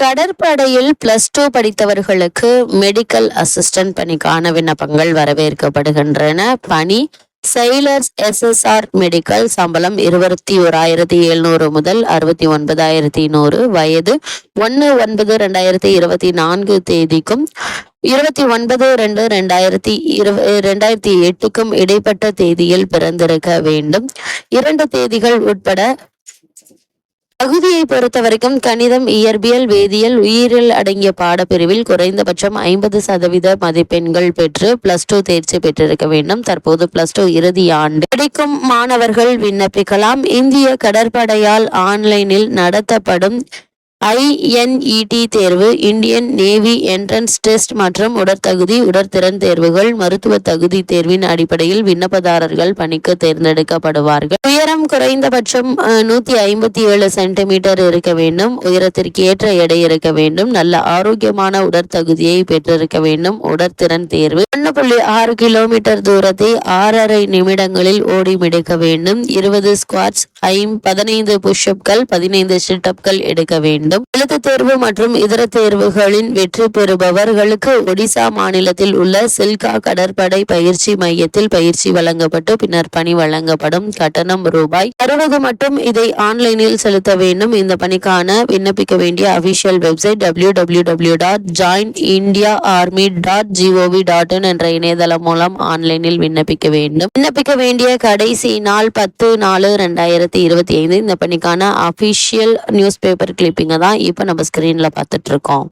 கடற்படையில் plus two படித்தவர்களுக்கு medical assistant பணிக்கான விண்ணப்பங்கள் வரவேற்கப்படுகின்றன. பணி செயலர்ஸ் எஸ்எஸ்ஆர் மெடிக்கல் சம்பளம் இருபத்தி ஓராயிரத்தி எழுநூறு முதல் அறுபத்தி ஒன்பதாயிரத்தி நூறு வயது ஒன்று ஒன்பது ரெண்டாயிரத்தி இருபத்தி நான்கு தேதிக்கும் இருபத்தி ஒன்பது ரெண்டு ரெண்டாயிரத்தி இருவ ரெண்டாயிரத்தி எட்டுக்கும் இடைப்பட்ட தேதியில் பிறந்திருக்க வேண்டும். இரண்டு தேதிகள் உட்பட தகுதியை பொறுத்த வரைக்கும் கணிதம் இயற்பியல் வேதியியல் உயிரியல் அடங்கிய பாடப்பிரிவில் குறைந்தபட்சம் ஐம்பது சதவீத மதிப்பெண்கள் பெற்று பிளஸ் டூ தேர்ச்சி பெற்றிருக்க வேண்டும். தற்போது பிளஸ் டூ இறுதி ஆண்டு. படிக்கும் மாணவர்கள் விண்ணப்பிக்கலாம். இந்திய கடற்படையால் ஆன்லைனில் நடத்தப்படும் ஐஎன்இடி தேர்வு இந்தியன் நேவி என்ட்ரன்ஸ் டெஸ்ட் மற்றும் உடற்தகுதி உடற்திறன் தேர்வுகள் மருத்துவ தகுதி தேர்வின் அடிப்படையில் விண்ணப்பதாரர்கள் பணிக்கு தேர்ந்தெடுக்கப்படுவார்கள். உயரம் குறைந்தபட்சம் நூத்தி ஐம்பத்தி ஏழு சென்டிமீட்டர் இருக்க வேண்டும். உயரத்திற்கு ஏற்ற எடை இருக்க வேண்டும். நல்ல ஆரோக்கியமான உடற்தகுதியை பெற்றிருக்க வேண்டும். உடற்திறன் தேர்வு. ஒன்று புள்ளி ஆறு கிலோமீட்டர் தூரத்தை ஆறரை நிமிடங்களில் ஓடி மிடிக்க வேண்டும். இருபது ஸ்குவாட்ஸ் ஐம் பதினைந்து புஷ்அப்கள் பதினைந்து சிட்டப்கள் எடுக்க வேண்டும். எழுத்து தேர்வு மற்றும் இதர தேர்வுகளின் வெற்றி பெறுபவர்களுக்கு ஒடிசா மாநிலத்தில் உள்ள சில்கா கடற்படை பயிற்சி மையத்தில் பயிற்சி வழங்கப்பட்டு பின்னர் பணி வழங்கப்படும். கட்டணம் ரூபாய். அறுபது மட்டும் இதை ஆன்லைனில் செலுத்த வேண்டும். இந்த பணிக்கான விண்ணப்பிக்க வேண்டிய official website W W W dot join India army dot GOV dot in என்ற இணையதளம் மூலம் ஆன்லைனில் விண்ணப்பிக்க வேண்டும். விண்ணப்பிக்க வேண்டிய கடைசி நாள் பத்து நாலு ரெண்டாயிரத்தி இருபத்தி ஐந்து. இந்த பணிக்கான அபிஷியல் நியூஸ் பேப்பர் கிளிப்பிங்கை தான் இப்போ நம்ம ஸ்கிரீன்ல பார்த்துட்டு இருக்கோம்.